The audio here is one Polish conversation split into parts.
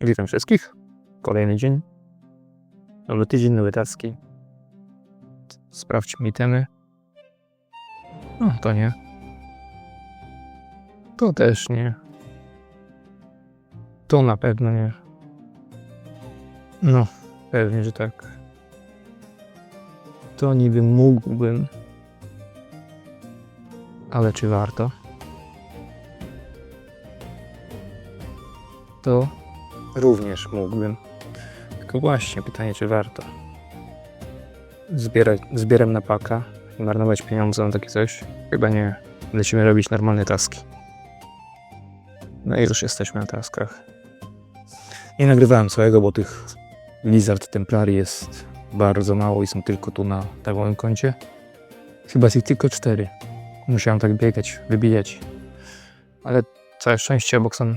Witam wszystkich. Kolejny dzień. Nowy tydzień, nowe taski. Sprawdźmy itemy. No, to nie. To też nie. To na pewno nie. No, pewnie, że tak. To niby mógłbym. Ale czy warto? To również mógłbym. Tylko właśnie pytanie, czy warto. Zbierać, zbieram na paka i marnować pieniądze na takie coś? Chyba nie. Lecimy robić normalne taski. No i już jesteśmy na taskach. Nie nagrywałem całego, bo tych Lizard Templari jest bardzo mało i są tylko tu na darmowym koncie. Chyba jest ich tylko cztery. Musiałem tak biegać, wybijać. Ale całe szczęście obok są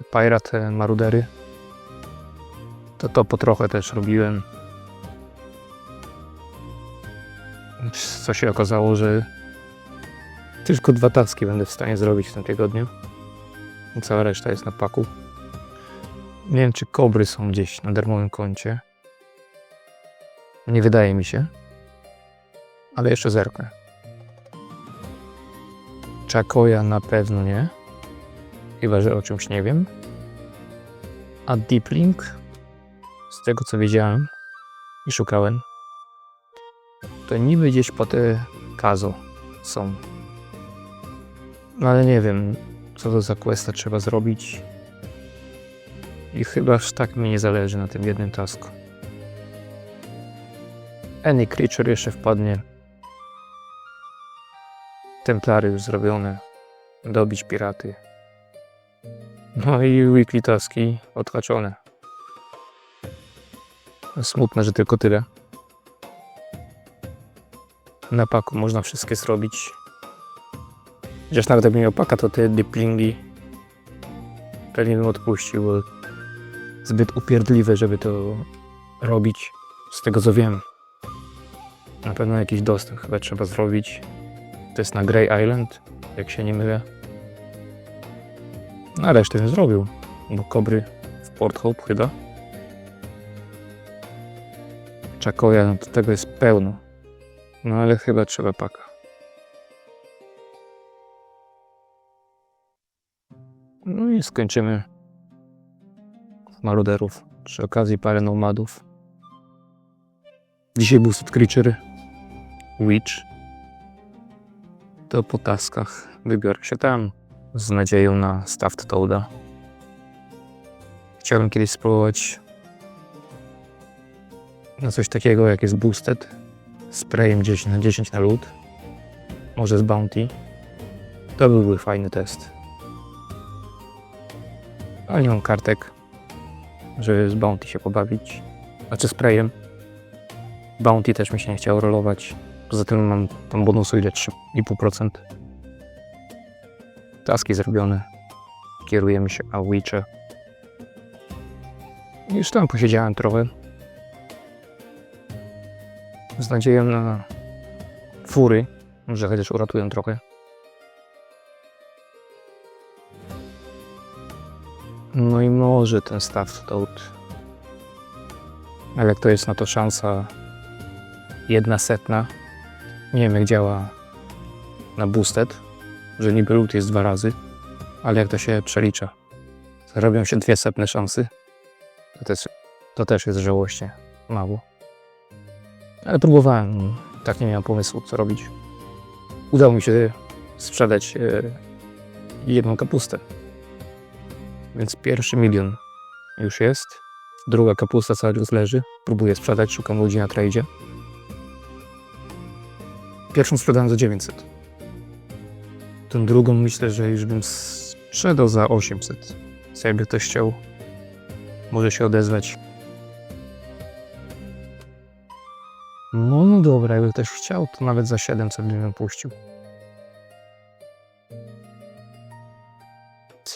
te Pirate Marudery. To to po trochę też robiłem. Co się okazało, że tylko dwa taski będę w stanie zrobić w tym tygodniu. Cała reszta jest na paku. Nie wiem, czy kobry są gdzieś na darmowym koncie. Nie wydaje mi się. Ale jeszcze zerknę. Czakoja na pewno nie. Chyba, że o czymś nie wiem. A Deep Link, z tego co wiedziałem i szukałem, to niby gdzieś po te Kazo są. No ale nie wiem, co to za questa trzeba zrobić. I chyba aż tak mi nie zależy na tym jednym tasku. Any Creature jeszcze wpadnie. Templary już zrobione. Dobić piraty. No i weekly taski odhaczone. Smutne, że tylko tyle. Na paku można wszystkie zrobić. Chociaż nawet jakbym miał paka, to te diplingi pewnie bym odpuścił, bo zbyt upierdliwe, żeby to robić. Z tego co wiem. Na pewno jakiś dostęp chyba trzeba zrobić. To jest na Grey Island, jak się nie mylę. A resztę nie zrobił, bo kobry w Port Hope chyba. Czakoja, no to tego jest pełno. No ale chyba trzeba paka. No i skończymy maruderów. Przy okazji parę nomadów. Dzisiaj był Set Creature Witch. To po taskach wybiorę się tam z nadzieją na Stuffed Toada. Chciałbym kiedyś spróbować na coś takiego jak jest Boosted. Sprayem 10 na 10 na lód. Może z Bounty. To byłby fajny test. Ale nie mam kartek, żeby z Bounty się pobawić. Znaczy sprayem. Bounty też mi się nie chciało rolować. Poza tym mam tam bonusu ile 3,5%. Taski zrobione. Kierujemy się a Witcher. Już tam posiedziałem trochę. Z nadzieją na fury, że chociaż uratuję trochę. No i może ten staw Toad. Ale to jest na to szansa jedna setna. Nie wiem jak działa na boosted, że niby loot jest dwa razy, ale jak to się przelicza. Robią się dwie setne szansy. To też, to też jest żałośnie mało. Ale próbowałem, tak nie miałem pomysłu co robić. Udało mi się sprzedać e, jedną kapustę. Więc pierwszy milion już jest. Druga kapusta cały czas leży. Próbuję sprzedać, szukam ludzi na tradzie. Pierwszą sprzedałem za 900. Tą drugą myślę, że już bym sprzedał za 800. Co jakby ktoś chciał, może się odezwać. No, no dobra, jakby ktoś chciał, to nawet za 700 bym puścił.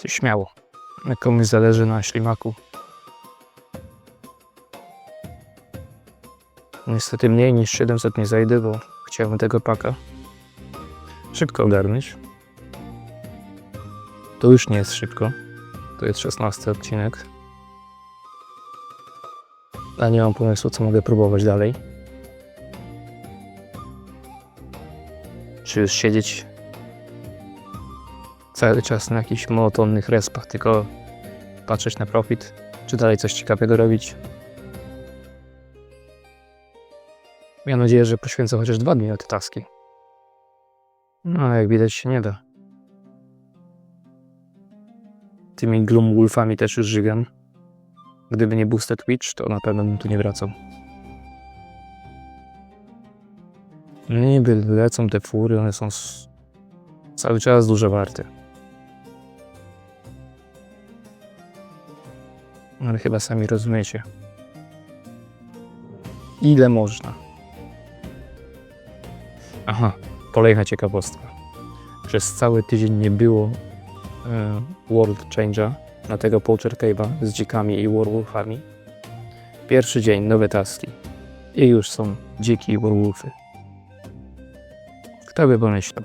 Śmiało. Jak komuś zależy na ślimaku. Niestety mniej niż 700 nie zajdę, bo chciałbym tego paka szybko ogarnąć. To już nie jest szybko. To jest 16 odcinek. A nie mam pomysłu, co mogę próbować dalej. Czy już siedzieć cały czas na jakichś monotonnych respach, tylko patrzeć na profit, czy dalej coś ciekawego robić. Mam nadzieję, że poświęcę chociaż dwa dni na te taski. No, jak widać się nie da. Tymi Gloomwolfami też już żygam. Gdyby nie Boosted Twitch, to na pewno bym tu nie wracał. Niby lecą te fury, one są cały czas dużo warte. Ale chyba sami rozumiecie. Ile można? Aha, kolejna ciekawostka. Przez cały tydzień nie było World Change'a na tego Poacher Cave'a z dzikami i werewolfami. Pierwszy dzień, nowe taski. I już są dziki i werewolfy. Kto by pomyślał?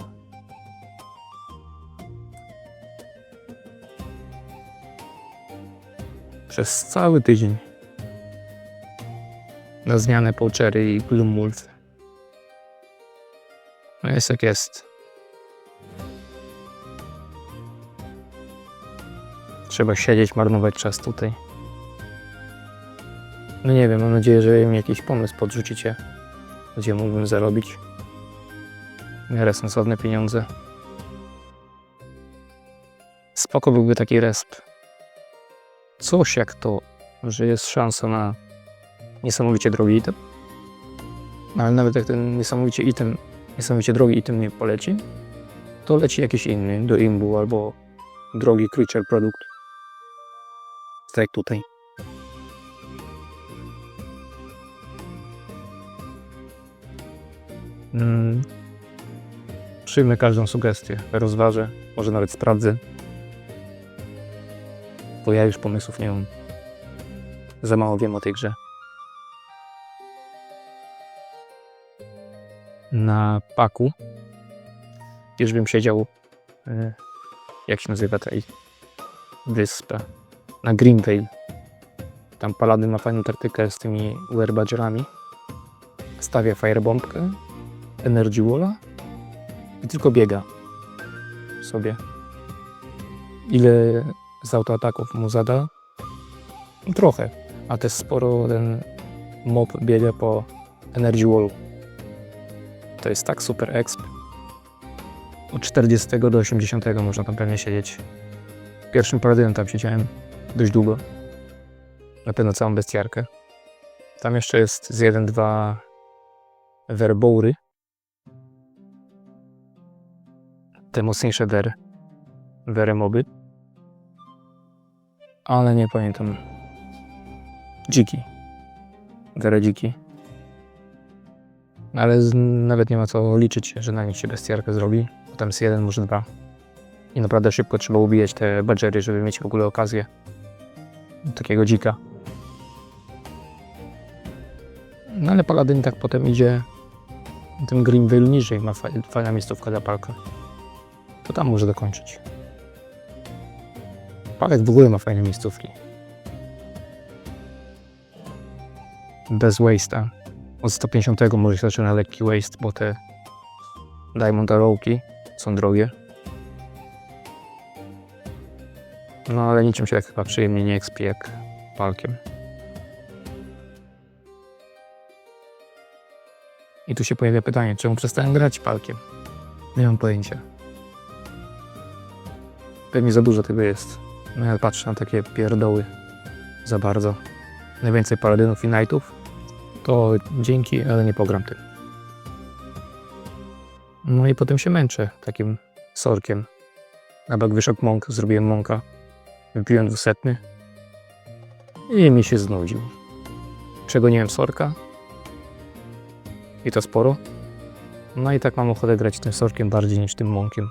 Przez cały tydzień. Na zmianę Poachery i Gloomwolf. No jest jak jest. Trzeba siedzieć, marnować czas tutaj. No nie wiem, mam nadzieję, że mi jakiś pomysł podrzucicie, gdzie mógłbym zarobić w miarę sensowne pieniądze. Spoko byłby taki resp. Coś jak to, że jest szansa na niesamowicie drogi item. No, Ale nawet jak ten niesamowicie item, niesamowicie drogi item nie poleci, to leci jakiś inny do imbu albo drogi creature produkt. Tak tutaj. Mm. Przyjmę każdą sugestię, rozważę, może nawet sprawdzę. Bo ja już pomysłów nie mam. Za mało wiem o tej grze. Na paku już bym siedział e, jak się nazywa ta wyspa? Na Greenvale. Tam Paladin ma fajną taktykę z tymi werbadgerami. Stawia firebombkę, energy walla i tylko biega sobie. Ile z autoataków mu zada? Trochę, a też sporo ten mob biega po energy wallu. To jest tak super exp. Od 40 do 80 można tam pewnie siedzieć. Pierwszym paradynem tam siedziałem dość długo. Na pewno całą bestiarkę. Tam jeszcze jest z 1-2 werboury. Te mocniejsze wer. Weremoby. Ale nie pamiętam. Dziki. Were dziki. Ale z, nawet nie ma co liczyć, że na nich się bestiarkę zrobi. Bo tam jest jeden, może dwa. I naprawdę szybko trzeba ubijać te badgery, żeby mieć w ogóle okazję takiego dzika. No ale paladyn tak potem idzie tym Greenville niżej, ma fa- fajna miejscówka dla palka. To tam może dokończyć. Palek w ogóle ma fajne miejscówki. Bez waste'a. Od 150 może się zaczyna lekki waste, bo te Diamond Arrowki są drogie. No ale niczym się tak chyba przyjemnie nie ekspie jak palkiem. I tu się pojawia pytanie, czemu przestałem grać palkiem? Nie mam pojęcia. Pewnie za dużo tego jest. No ja patrzę na takie pierdoły za bardzo. Najwięcej paladynów i knightów. To dzięki, ale nie pogram tym. No i potem się męczę takim sorkiem. Na bak wyszok mąk, zrobiłem mąka. Wypiłem dwusetny. I mi się znudził. Przegoniłem sorka. I to sporo. No i tak mam ochotę grać tym sorkiem bardziej niż tym mąkiem.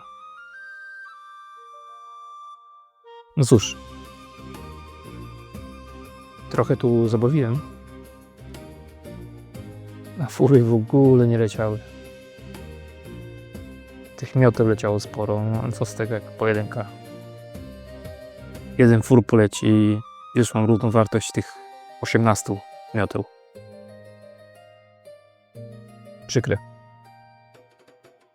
No cóż. Trochę tu zabawiłem. A fury w ogóle nie leciały. Tych mioteł leciało sporo, no co z tego jak pojedynka. Jeden fur poleci i już mam równą wartość tych 18 mioteł. Przykre.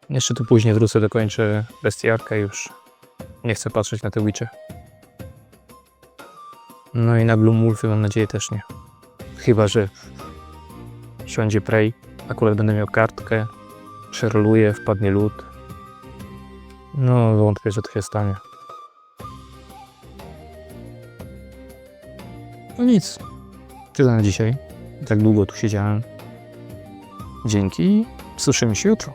Jeszcze tu później wrócę, dokończę bestiarkę już. Nie chcę patrzeć na te witche. No i na Bloom Wolfy mam nadzieję też nie. Chyba, że siądzie Prey, akurat będę miał kartkę, przeroluję, wpadnie lód. No, wątpię, że to się stanie. No nic. Tyle na dzisiaj. Tak długo tu siedziałem. Dzięki. Słyszymy się jutro.